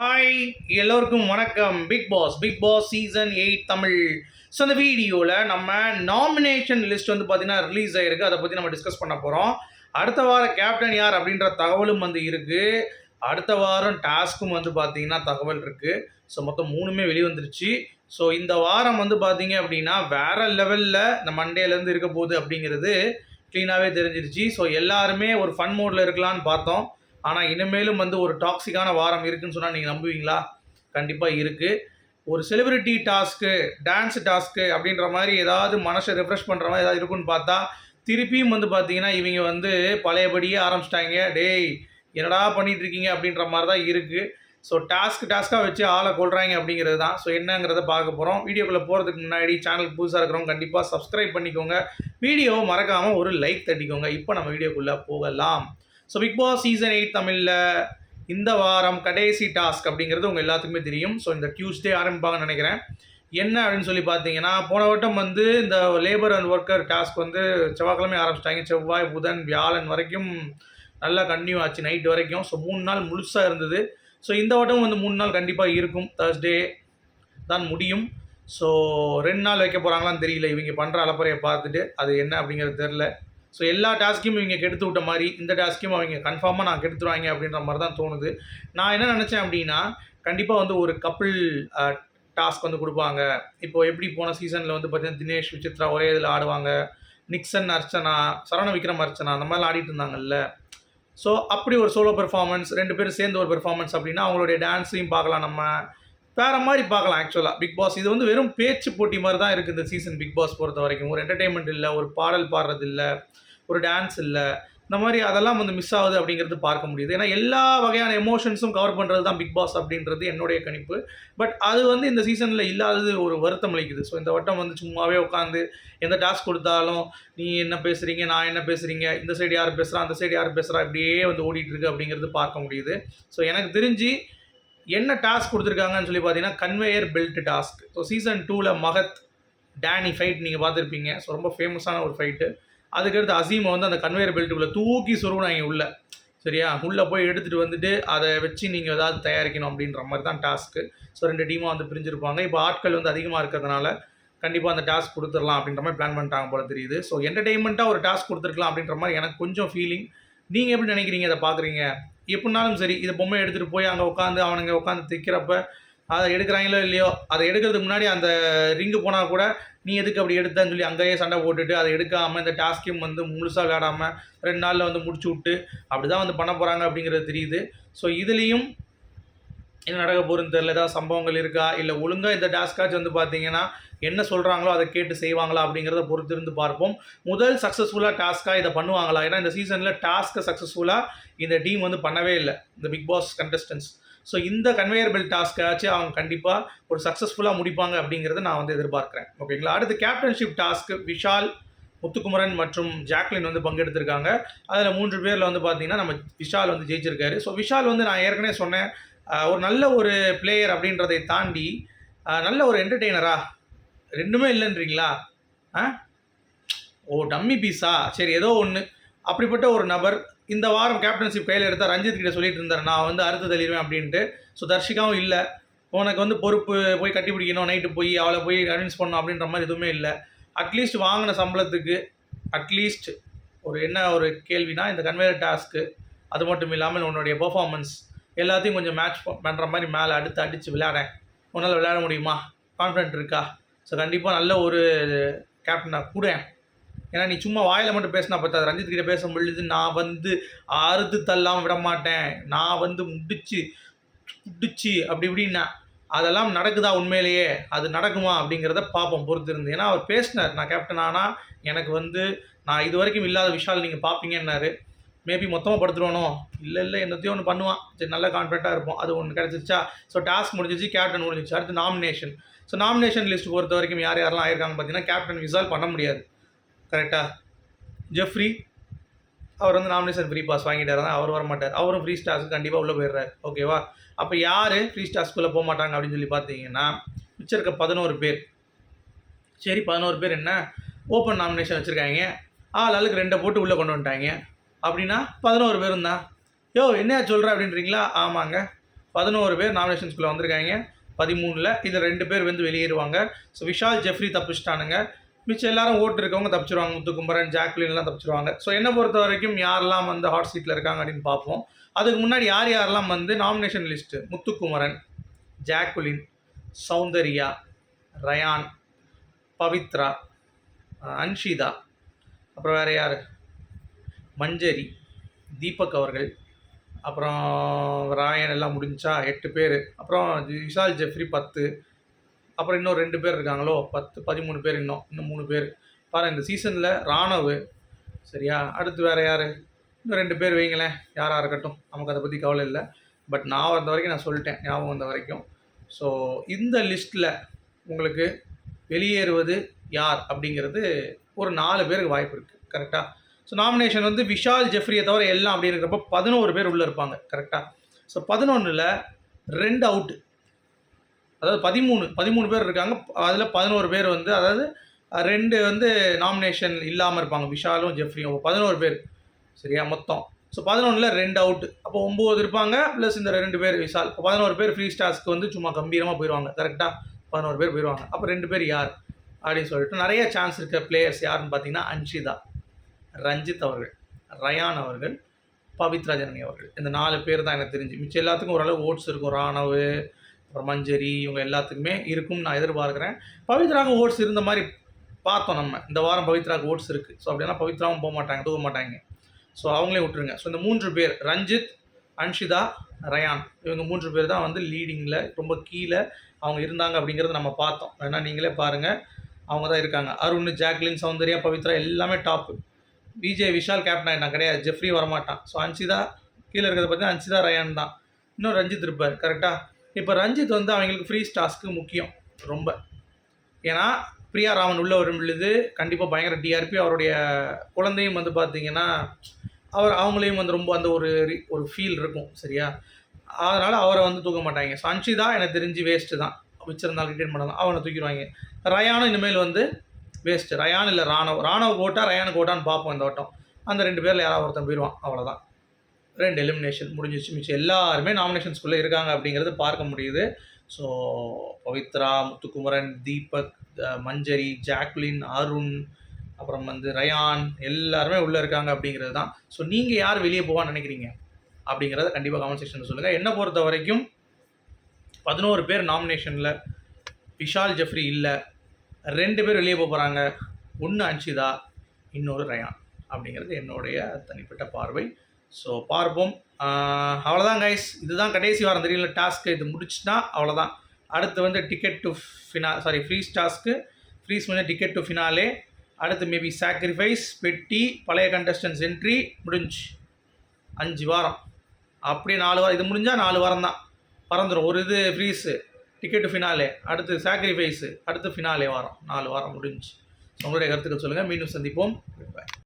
Hi எல்லோருக்கும் வணக்கம். Bigg Boss Bigg Boss season eight Tamil. So அந்த வீடியோவில் நம்ம நாமினேஷன் லிஸ்ட் வந்து பார்த்தீங்கன்னா ரிலீஸ் ஆகிருக்கு அதை பற்றி நம்ம டிஸ்கஸ் பண்ண போகிறோம் அடுத்த வாரம் கேப்டன் யார் அப்படின்ற தகவலும் வந்து இருக்குது அடுத்த வாரம் டாஸ்க்கும் வந்து பார்த்தீங்கன்னா தகவல் இருக்குது ஸோ மொத்தம் மூணுமே வெளிவந்துருச்சு. ஸோ இந்த வாரம் வந்து பார்த்தீங்க அப்படின்னா வேறு லெவலில் இந்த மண்டேலேருந்து இருக்க போகுது அப்படிங்கிறது க்ளீனாகவே தெரிஞ்சிருச்சு. ஸோ எல்லாருமே ஒரு ஃபன் மோடில் இருக்கலாம்னு பார்த்தோம். ஆனால் இனிமேலும் வந்து ஒரு டாக்ஸிக்கான வாரம் இருக்குன்னு சொன்னால் நீங்கள் நம்புவீங்களா? கண்டிப்பாக இருக்குது ஒரு செலிபிரிட்டி டாஸ்க்கு டான்ஸ் டாஸ்க்கு அப்படின்ற மாதிரி ஏதாவது மனசை ரெஃப்ரெஷ் பண்ணுற மாதிரி ஏதாவது இருக்குன்னு பார்த்தா திருப்பியும் வந்து பார்த்தீங்கன்னா இவங்க வந்து பழையபடியே ஆரம்பிச்சிட்டாங்க. டேய் என்னடா பண்ணிட்டு இருக்கீங்க அப்படின்ற மாதிரி தான் இருக்குது ஸோ டாஸ்க் டாஸ்க்காக வச்சு ஆளை கொள்கிறாங்க அப்படிங்கிறது தான். ஸோ என்னங்கிறத பார்க்க போகிறோம் வீடியோக்குள்ளே போகிறதுக்கு முன்னாடி சேனல் புதுசாக இருக்கிறவங்க கண்டிப்பாக சப்ஸ்கிரைப் பண்ணிக்கோங்க. வீடியோவை மறக்காமல் ஒரு லைக் தட்டிக்கோங்க. இப்போ நம்ம வீடியோக்குள்ளே போகலாம். So Bigg Boss season eight தமிழில் இந்த வாரம் கடைசி டாஸ்க் அப்படிங்கிறது உங்கள் எல்லாத்துக்குமே தெரியும். ஸோ இந்த டியூஸ்டே ஆரம்பிப்பாங்கன்னு நினைக்கிறேன். என்ன அப்படின்னு சொல்லி பார்த்தீங்கன்னா போன வட்டம் வந்து இந்த லேபர் அண்ட் ஒர்க்கர் டாஸ்க் வந்து செவ்வாய்க்கிழமை ஆரம்பிச்சிட்டாங்க. செவ்வாய் புதன் வியாழன் வரைக்கும் நல்லா கண்டினியூ ஆச்சு நைட் வரைக்கும். ஸோ மூணு நாள் முழுசாக இருந்தது. ஸோ இந்த வட்டம் வந்து மூணு நாள் கண்டிப்பாக இருக்கும். தேர்ஸ்டே தான் முடியும். ஸோ ரெண்டு நாள் வைக்க போகிறாங்களான்னு தெரியல. இவங்க பண்ணுற அலப்பறையை பார்த்துட்டு அது என்ன அப்படிங்கிறது தெரில ஸோ எல்லா டாஸ்க்கையும் இவங்க கெடுத்து விட்ட மாதிரி இந்த டாஸ்க்கையும் அவங்க கன்ஃபார்மாக நான் கெடுத்துருவாங்க அப்படின்ற மாதிரி தான் தோணுது. நான் என்ன நினச்சேன் அப்படின்னா கண்டிப்பாக வந்து ஒரு கப்பிள் டாஸ்க் வந்து கொடுப்பாங்க. இப்போ எப்படி போன சீசனில் வந்து பார்த்தீங்கன்னா தினேஷ் விசித்ரா ஒரே இதில் ஆடுவாங்க. நிக்சன் அர்ச்சனா சரவண விக்ரம் அர்ச்சனா அந்த மாதிரிலாம் ஆடிட்டு இருந்தாங்கல்ல. ஸோ அப்படி ஒரு சோலோ பெர்ஃபார்மன்ஸ் ரெண்டு பேரும் சேர்ந்து ஒரு பெர்ஃபார்மன்ஸ் அப்படின்னா அவங்களுடைய டான்ஸையும் பார்க்கலாம் நம்ம. வேறு மாதிரி பார்க்கலாம் ஆக்சுவலாக பிக் பாஸ் இது வந்து வெறும் பேச்சு போட்டி மாதிரி தான் இருக்குது இந்த சீசன் பிக் பாஸ் பொறுத்த வரைக்கும். ஒரு என்டர்டெயின்மெண்ட் இல்லை ஒரு பாடல் பாடுறது இல்லை ஒரு டான்ஸ் இல்லை. இந்த மாதிரி அதெல்லாம் வந்து மிஸ் ஆகுது அப்படிங்கிறது பார்க்க முடியுது. ஏன்னா எல்லா வகையான எமோஷன்ஸும் கவர் பண்ணுறது தான் பிக் பாஸ் அப்படின்றது என்னுடைய கணிப்பு. பட் அது வந்து இந்த சீசனில் இல்லாதது ஒரு வருத்தம் அளிக்குது. ஸோ இந்த வட்டம் வந்து சும்மாவே உட்காந்து எந்த டாஸ்க் கொடுத்தாலும் நீ என்ன பேசுகிறீங்க நான் என்ன பேசுகிறீங்க இந்த சைடு யார் பேசுகிறா அந்த சைடு யார் பேசுகிறா இப்படியே வந்து ஓடிட்டுருக்கு அப்படிங்கிறது பார்க்க முடியுது. ஸோ எனக்கு தெரிஞ்சு என்ன டாஸ்க் கொடுத்துருக்காங்கன்னு சொல்லி பார்த்தீங்கன்னா conveyor belt task so season டூவில் மகத் டேனி ஃபைட் நீங்கள் பார்த்துருப்பீங்க. ஸோ ரொம்ப ஃபேமஸான ஒரு ஃபைட்டு அதுக்கடுத்து அசீமை வந்து அந்த கன்வேயர் பெல்ட்டுக்குள்ளே தூக்கி சொருவினாங்க உள்ளே. சரியா? உள்ளே போய் எடுத்துகிட்டு வந்துட்டு அதை வச்சு நீங்கள் ஏதாவது தயாரிக்கணும் அப்படின்ற மாதிரி தான் டாஸ்க்கு ஸோ ரெண்டு டீமாக வந்து பிரிஞ்சிருப்பாங்க. இப்போ ஆட்கள் வந்து அதிகமாக இருக்கிறதுனால கண்டிப்பாக அந்த டாஸ்க் கொடுத்துடலாம் அப்படின்ற மாதிரி பிளான் பண்ணிட்டாங்க போல தெரியுது. ஸோ என்டர்டெயின்மெண்ட்டாக ஒரு டாஸ்க் கொடுத்துருக்கலாம் அப்படின்ற மாதிரி எனக்கு கொஞ்சம் ஃபீலிங் நீங்கள் எப்படி நினைக்கிறீங்க? அதை பார்க்குறீங்க? எப்படினாலும் சரி இதை பொம்மை எடுத்துகிட்டு போய் அங்கே உட்காந்து அவனுங்க உட்காந்து தைக்கிறப்ப அதை எடுக்கிறாங்களோ இல்லையோ அதை எடுக்கிறதுக்கு முன்னாடி அந்த ரிங்கு போனால் கூட நீ எதுக்கு அப்படி எடுத்தேன்னு சொல்லி அங்கேயே சண்டை போட்டுட்டு அதை எடுக்காமல் இந்த டாஸ்கையும் வந்து முழுசாக விளையாடாமல் ரெண்டு நாளில் வந்து முடிச்சு விட்டு அப்படி தான் வந்து பண்ண போகிறாங்க அப்படிங்கிறது தெரியுது. ஸோ இதுலேயும் என்ன நடக்க போகிறதுன்னு தெரியல ஏதாவது சம்பவங்கள் இருக்கா? இல்லை ஒழுங்காக இந்த டாஸ்காச்சும் வந்து பார்த்தீங்கன்னா என்ன சொல்கிறாங்களோ அதை கேட்டு செய்வாங்களா அப்படிங்கிறத பொறுத்து இருந்து பார்ப்போம். முதல் சக்ஸஸ்ஃபுல்லாக டாஸ்க்காக இதை பண்ணுவாங்களா? ஏன்னா இந்த சீசனில் டாஸ்க்கை சக்ஸஸ்ஃபுல்லாக இந்த டீம் வந்து பண்ணவே இல்லை. இந்த பிக் பாஸ் கண்டஸ்டன்ஸ் ஸோ இந்த கன்வேயர் பெல்ட் டாஸ்க்காச்சும் அவங்க கண்டிப்பாக ஒரு சக்ஸஸ்ஃபுல்லாக முடிப்பாங்க அப்படிங்கிறத நான் வந்து எதிர்பார்க்குறேன். ஓகேங்களா அடுத்து கேப்டன்ஷிப் டாஸ்க்கு விஷால் முத்துக்குமரன் மற்றும் ஜாக்லின் வந்து பங்கெடுத்திருக்காங்க. அதில் மூன்று பேரில் வந்து பார்த்தீங்கன்னா நம்ம விஷால் வந்து ஜெயிச்சிருக்காரு. ஸோ விஷால் வந்து நான் ஏற்கனவே சொன்னேன். ஒரு நல்ல ஒரு பிளேயர் அப்படின்றதை தாண்டி நல்ல ஒரு என்டர்டெய்னரா ரெண்டுமே இல்லைன்றீங்களா? ஆ? ஓ டம்மி பீஸா சரி ஏதோ ஒன்று அப்படிப்பட்ட ஒரு நபர் இந்த வாரம் கேப்டன்ஷிப் கையில் எடுத்தால் ரஞ்சித் கிட்ட சொல்லிட்டு இருந்தார். நான் வந்து அறுத்து தள்ளிடுவேன் அப்படின்ட்டு. ஸோ தர்ஷிகாவும் இல்லை. உனக்கு வந்து பொறுப்பு போய் கட்டி பிடிக்கணும். நைட்டு போய் அவளை போய் கன்வின்ஸ் பண்ணணும் அப்படின்ற மாதிரி எதுவுமே இல்லை. அட்லீஸ்ட் வாங்கின சம்பளத்துக்கு அட்லீஸ்ட் ஒரு என்ன ஒரு கேள்வினா இந்த கன்வேயர் டாஸ்க்கு அது மட்டும் இல்லாமல் உன்னுடைய பெர்ஃபார்மன்ஸ் எல்லாத்தையும் கொஞ்சம் மேட்ச் பண்ணுற மாதிரி மேலே அடுத்து அடித்து விளையாடேன் உன்னால் விளையாட முடியுமா? கான்ஃபிடென்ட் இருக்கா? ஸோ கண்டிப்பாக நல்ல ஒரு கேப்டனாக கூட ஏன்னா நீ சும்மா வாயில் மட்டும் பேசினா பார்த்தா ரஞ்சித் கிட்டே பேச முடியுது நான் வந்து அறுத்து தள்ளாமல் விட மாட்டேன். நான் வந்து முடிச்சு முடிச்சு அப்படி இப்படின்னா. அதெல்லாம் நடக்குதா உண்மையிலேயே? அது நடக்குமா அப்படிங்கிறத பார்ப்போம் பொறுத்து இருந்து ஏன்னா அவர் பேசினார். நான் கேப்டன் ஆனால் எனக்கு வந்து நான் இது வரைக்கும் இல்லாத விஷால் நீங்கள் பார்ப்பீங்கன்னாரு மேபி மொத்தமாக படுத்துருவானோ? இல்லை இல்லை என்னத்தையும் ஒன்று பண்ணுவான். சரி நல்ல கான்ஃபிடண்ட்டாக இருப்போம் அது ஒன்று கிடச்சிருச்சா? ஸோ டாஸ்க் முடிஞ்சிச்சு கேப்டன் முடிஞ்சிச்சு அடுத்து நாமினேஷன் ஸோ நாமினேஷன் லிஸ்ட் பொறுத்த வரைக்கும் யார் யாரெல்லாம் ஆயிருக்காங்கன்னு பார்த்தீங்கன்னா கேப்டன் விசால் பண்ண முடியாது. கரெக்டாக ஜெஃப்ரி அவர் வந்து நாமினேஷன் ஃப்ரீ பாஸ் வாங்கிட்டார். தான் அவர் வர மாட்டார் அவரும் ஃப்ரீ ஸ்டாஸ்க்கு கண்டிப்பாக உள்ளே போயிடுறாரு. ஓகேவா அப்போ யார் ஃப்ரீ ஸ்டார்ஸ்க்குள்ளே போக மாட்டாங்க அப்படின்னு சொல்லி பார்த்தீங்கன்னா மிச்சம் இருக்க பதினோரு பேர். சரி பதினோரு பேர் என்ன? ஓப்பன் நாமினேஷன் வச்சுருக்காங்க. ஆள் ஆளுக்கு ரெண்டை போட்டு உள்ளே கொண்டு வந்துட்டாங்க. அப்படின்னா பதினோரு பேரும் தான் யோ என்ன சொல்கிற அப்படின்றீங்களா? ஆமாங்க. பதினோரு பேர் நாமினேஷன்ஸ்குள்ளே வந்திருக்காங்க. பதிமூணில் இதில் ரெண்டு பேர் வந்து வெளியேறுவாங்க. ஸோ விஷால் ஜெஃப்ரி தப்பிச்சிட்டானுங்க. மிச்சம் எல்லாரும் ஓட்டு இருக்கவங்க தப்பிச்சிருவாங்க. முத்துக்குமரன் ஜாக்லின்லாம் தப்பிச்சிருவாங்க. ஸோ என்னை பொறுத்த வரைக்கும் யாரெல்லாம் வந்து ஹாட் சீட்டில் இருக்காங்க அப்படின்னு பார்ப்போம். அதுக்கு முன்னாடி யார் யாரெல்லாம் வந்து nomination list Muthukumaran Jacqueline Soundariya Rayan Pavithra Anshitha. அப்புறம் வேறு யார்? மஞ்சரி தீபக் அவர்கள் அப்புறம் ராயன் எல்லாம் முடிஞ்சா எட்டு பேர். அப்புறம் விஷால் ஜெஃப்ரி பத்து அப்புறம் இன்னும் ரெண்டு பேர் இருக்காங்களோ? பத்து பதிமூணு பேர் இன்னும் இன்னும் மூணு பேர். பாரு இந்த சீசனில் ராணவ் சரியா? அடுத்து வேறு யார்? இன்னும் ரெண்டு பேர் வைங்களேன் யாராக இருக்கட்டும். நமக்கு அதை பற்றி கவலை இல்லை. பட் நான் வந்த வரைக்கும் நான் சொல்லிட்டேன் ஞாபகம் வந்த வரைக்கும். ஸோ இந்த லிஸ்ட்டில் உங்களுக்கு வெளியேறுவது யார் அப்படிங்கிறது ஒரு நாலு பேருக்கு வாய்ப்பு இருக்குது கரெக்டாக ஸோ நாமினேஷன் வந்து விஷால் ஜெஃப்ரியை தவிர எல்லாம் அப்படி இருக்கிறப்ப பதினோரு பேர் உள்ளே இருப்பாங்க கரெக்டாக ஸோ பதினொன்றில் ரெண்டு அவுட்டு அதாவது பதிமூணு பதிமூணு பேர் இருக்காங்க அதில் பதினோரு பேர் வந்து அதாவது ரெண்டு வந்து நாமினேஷன் இல்லாமல் இருப்பாங்க விஷாலும் ஜெஃப்ரியும் பதினோரு பேர் சரியா மொத்தம். ஸோ பதினொன்றில் ரெண்டு அவுட்டு அப்போ ஒம்பது இருப்பாங்க ப்ளஸ் இந்த ரெண்டு பேர் விஷால். இப்போ பதினோரு பேர் ஃப்ரீ ஸ்டார்ஸ்க்கு வந்து சும்மா கம்பீரமாக போயிடுவாங்க கரெக்டாக பதினோரு பேர் போயிடுவாங்க அப்போ ரெண்டு பேர் யார்? அப்படின்னு சொல்லிட்டு நிறைய சான்ஸ் இருக்க பிளேயர்ஸ் யாருன்னு பார்த்தீங்கன்னா அன்ஷிதா. ரஞ்சித் அவர்கள் ரயான் அவர்கள் பவித்ரா ஜனனி அவர்கள். இந்த நாலு பேர் தான் எனக்கு தெரிஞ்சு. மிச்சம் எல்லாத்துக்கும் ஓரளவு ஓட்ஸ் இருக்கும். ராணவ் அப்புறம் மஞ்சரி இவங்க எல்லாத்துக்குமே இருக்கும்னு நான் எதிர்பார்க்குறேன். பவித்ராவுக்கு ஓட்ஸ் இருந்த மாதிரி பார்த்தோம் நம்ம. இந்த வாரம் பவித்ராவுக்கு ஓட்ஸ் இருக்குது ஸோ அப்படின்னா பவித்ராவும் போக மாட்டாங்க தூக்க மாட்டாங்க. ஸோ அவங்களே விட்டுருங்க. ஸோ இந்த மூன்று பேர் ரஞ்சித் அன்ஷிதா ரயான் இவங்க மூன்று பேர் தான் வந்து லீடிங்கில் ரொம்ப கீழே அவங்க இருந்தாங்க அப்படிங்கிறத நம்ம பார்த்தோம். வேணால் நீங்களே பாருங்கள் அவங்க தான் இருக்காங்க. அருண் ஜாக்லின் சௌந்தர்யா பவித்ரா எல்லாமே டாப்பு விஜய் விஷால் கேப்டன் ஆகிட்டான் கிடையாது. ஜெஃப்ரி வரமாட்டான். ஸோ அன்சிதா கீழே இருக்கிறத பார்த்தீங்கன்னா அன்சிதா ரயான் தான். இன்னும் ரஞ்சித் இருப்பார் கரெக்டாக இப்போ ரஞ்சித் வந்து அவங்களுக்கு ஃப்ரீ ஸ்டாஸ்க்கு முக்கியம் ரொம்ப. ஏன்னா பிரியா ராமன் உள்ளே வரும் பொழுது கண்டிப்பாக பயங்கர டிஆர்பி அவருடைய குழந்தையும் வந்து பார்த்தீங்கன்னா அவர் அவங்களையும் வந்து ரொம்ப அந்த ஒரு ஒரு ஃபீல் இருக்கும் சரியா? அதனால் அவரை வந்து தூக்க மாட்டாங்க. ஸோ அன்ஷிதா எனக்கு தெரிஞ்சு வேஸ்ட்டு தான். வச்சுருந்தாலும் ரிட்டைன் பண்ணலாம் அவனை தூக்கிடுவாங்க. ரயானும் இனிமேல் வந்து வேஸ்ட்டு ரயான் இல்லை ராணவ். ராணவ் கோட்டா ரயான் கோட்டான்னு பார்ப்போம் இந்த வட்டம். அந்த ரெண்டு பேரில் யாராவது ஒருத்தன் போயிடுவான். அவ்வளோதான் ரெண்டு எலிமினேஷன் முடிஞ்சிச்சு மிச்சம் எல்லாருமே நாமினேஷன்ஸ்குள்ளே இருக்காங்க அப்படிங்கிறது பார்க்க முடியுது. ஸோ பவித்ரா முத்துக்குமரன் தீபக் மஞ்சரி ஜாக்லின் அருண் அப்புறம் வந்து ரயான் எல்லாருமே உள்ளே இருக்காங்க அப்படிங்கிறது தான். ஸோ நீங்கள் யார் வெளியே போவான்னு நினைக்கிறீங்க? அப்படிங்கிறத கண்டிப்பாக கமெண்ட் செக்ஷனில் சொல்லுங்கள் என்னை பொறுத்த வரைக்கும் பதினோரு பேர் நாமினேஷனில் விஷால் ஜெஃப்ரி இல்லை ரெண்டு பேர் வெளியே போக போகிறாங்க ஒன்று அன்ஷிதா இன்னொரு ரயான் அப்படிங்கிறது என்னுடைய தனிப்பட்ட பார்வை. ஸோ பார்ப்போம். அவ்வளோதான் கைஸ் இதுதான் கடைசி வாரம் தெரியல டாஸ்க்கு இது முடிச்சுன்னா அவ்வளோதான் அடுத்து வந்து ticket to finale sorry freeze task freeze வந்து டிக்கெட் டு ஃபினாலே அடுத்து மேபி சாக்ரிஃபைஸ் பெட்டி பழைய கண்டஸ்டன்ஸ் என்ட்ரி முடிஞ்சு. அஞ்சு வாரம். அப்படியே நாலு வாரம் இது முடிஞ்சால் நாலு வாரம் தான் பறந்துடும் ஒரு இது ஃப்ரீஸு டிக்கெட்டு ஃபினாலே அடுத்து சாக்ரிஃபைஸு அடுத்து ஃபினாலே வாரம். நாலு வாரம் முடிஞ்சு உங்களுடைய கருத்துக்கள் சொல்லுங்கள் மீண்டும் சந்திப்போம். பாய்